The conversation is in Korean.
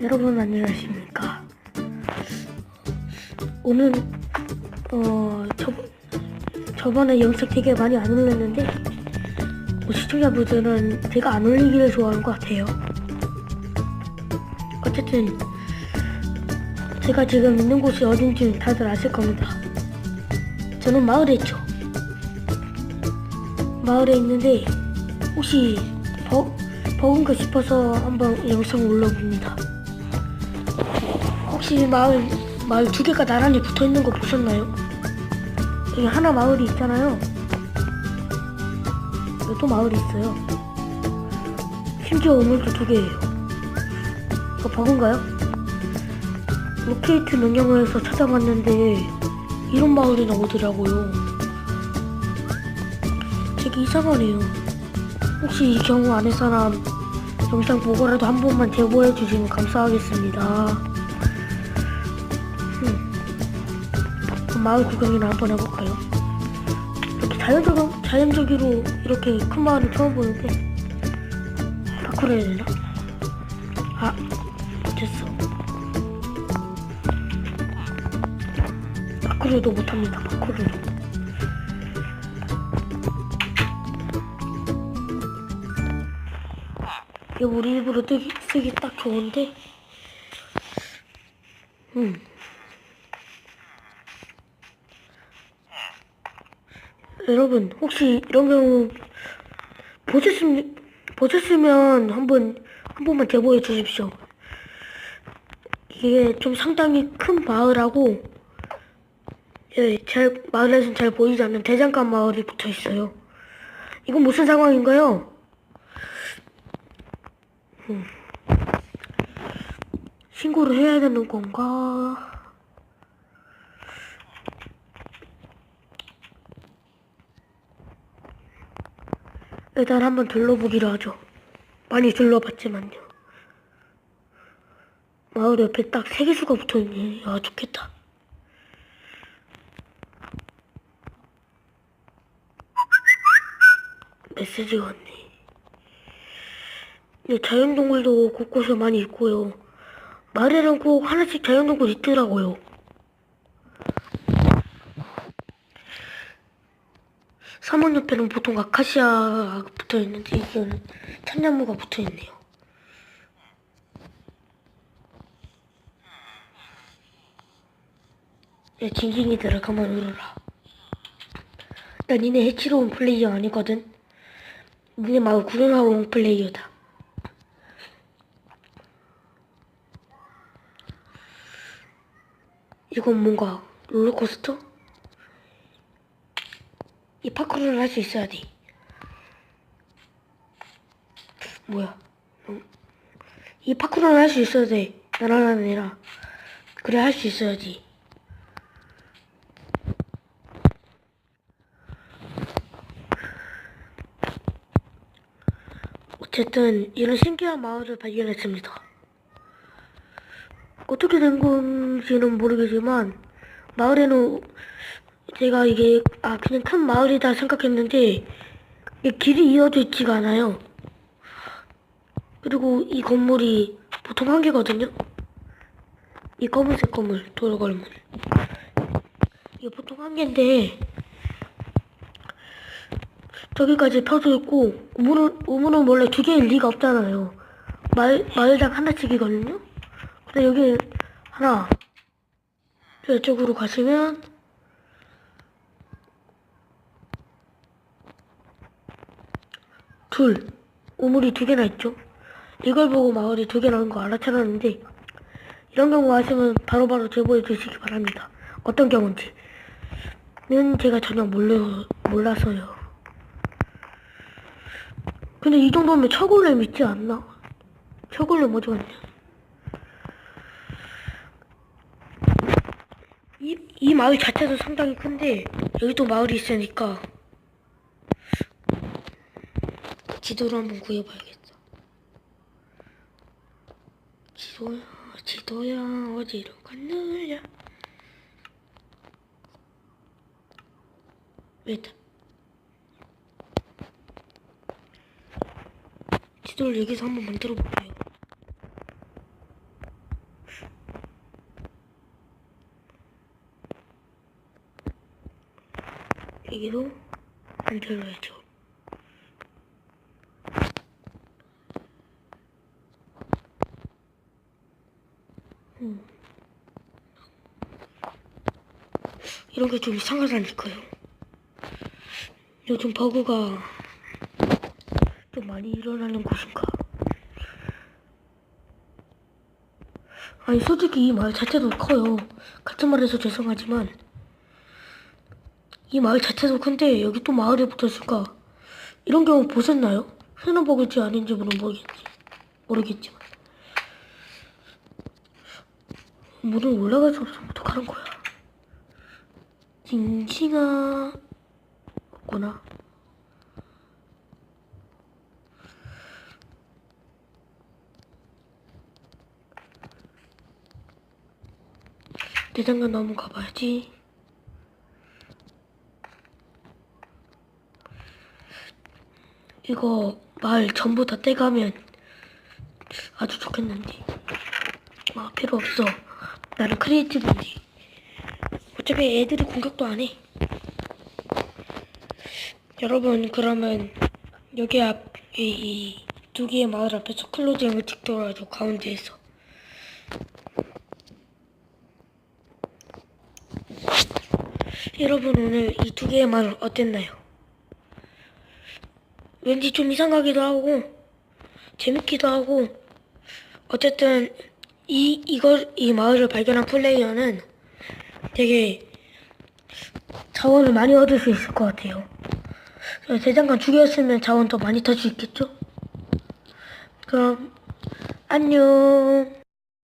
여러분 안녕하십니까? 오늘 어 저, 저번에 영상 되게 많이 안 올렸는데 뭐 시청자분들은 제가 안 올리기를 좋아하는 것 같아요. 어쨌든 제가 지금 있는 곳이 어딘지 다들 아실 겁니다. 저는 마을에 있죠. 마을에 있는데 혹시 버, 버금가 싶어서 한번 영상 올려봅니다. 혹시 마을 마을 두 개가 나란히 붙어 있는 거 보셨나요? 여기 하나 마을이 있잖아요. 여기 또 마을이 있어요. 심지어 우물도 두 개예요. 이거 버금가요? 로케이트 명령어에서 찾아봤는데 이런 마을이 나오더라고요. 되게 이상하네요. 혹시 이 경우 아는 사람 영상 보고라도 한 번만 제보해 주시면 감사하겠습니다. 음. 마을 구경이나 한번 해볼까요? 이렇게 자연적, 자연적으로 이렇게 큰 마을을 처음 보는데 파쿠르 해야 되나? 아, 됐어. 파쿠르도 못합니다, 파쿠르도. 이거 우리 입으로 뜨기, 쓰기 딱 좋은데 음. 여러분 혹시 이런 경우 보셨으면 보셨으면 한번 한 번만 제보해 주십시오. 이게 좀 상당히 큰 마을하고 예, 잘 마을에서는 잘 보이지 않는 대장간 마을이 붙어 있어요. 이건 무슨 상황인가요? 신고를 해야 되는 건가? 일단 한번 둘러보기로 하죠. 많이 둘러봤지만요. 마을 옆에 딱 세 개수가 붙어 있네. 야, 좋겠다. 메시지가 왔네. 네, 자연동굴도 곳곳에 많이 있고요. 마을에는 꼭 하나씩 자연동굴 있더라고요. 사문 옆에는 보통 아카시아가 붙어 있는데 이건 참나무가 붙어 있네요. 야, 징징이들아, 가만 울어라. 나 니네 해치러 온 플레이어 아니거든? 니네 마을 구경하러 온 플레이어다. 이건 뭔가 롤러코스터? 이 파크를 할 수 있어야 돼. 뭐야? 어? 이 파크를 할 수 있어야 돼. 나라는 아니라. 그래 할 수 있어야지. 어쨌든 이런 신기한 마을을 발견했습니다. 어떻게 된 건지는 모르겠지만 마을에는 제가 이게 아 그냥 큰 마을이다 생각했는데 길이 이어져 있지가 않아요. 그리고 이 건물이 보통 한 개거든요. 이 검은색 건물 도로 건물 이게 보통 한 개인데 저기까지 펴져 있고 우물은 우물은 원래 두 개일 리가 없잖아요. 마을 마을당 하나씩이거든요. 근데 여기 하나 이쪽으로 가시면 둘 우물이 두 개나 있죠. 이걸 보고 마을이 두 개 나온 거 알아차렸는데 이런 경우 아시면 바로바로 제보해 주시기 바랍니다. 어떤 경우인지. 는 제가 전혀 몰라, 몰라서요. 근데 이 정도면 철골렘 있지 않나? 철골렘 어디 갔냐? 이, 이 마을 자체도 상당히 큰데 여기 또 마을이 있으니까 지도를 한번 구해봐야겠다. 지도야, 지도야, 어디로 갔느냐? 왜다? 지도를 여기서 한번 만들어 볼게요. 여기로 만들어야죠. 음. 이런 게 좀 이상하다니까요. 요즘 버그가 좀 많이 일어나는 곳인가? 아니 솔직히 이 마을 자체도 커요. 같은 말해서 죄송하지만 이 마을 자체도 큰데 여기 또 마을에 붙었을까? 이런 경우 보셨나요? 흔한 버그지 아닌지 는 모르겠지. 모르겠지만 문은 올라갈 수 없으면 어떡하는 거야? 징징아 없구나. 대장간 나무 가봐야지. 이거 말 전부 다 떼가면 아주 좋겠는데. 아, 필요 없어. 나는 크리에이티브인데. 어차피 애들이 공격도 안 해. 여러분, 그러면 여기 앞, 이, 두 개의 마을 앞에서 클로징을 찍더라도 가운데에서. 여러분, 오늘 이 두 개의 마을 어땠나요? 왠지 좀 이상하기도 하고, 재밌기도 하고, 어쨌든, 이, 이걸, 이 마을을 발견한 플레이어는 되게 자원을 많이 얻을 수 있을 것 같아요. 대장간 죽였으면 자원 더 많이 탈 수 있겠죠? 그럼, 안녕.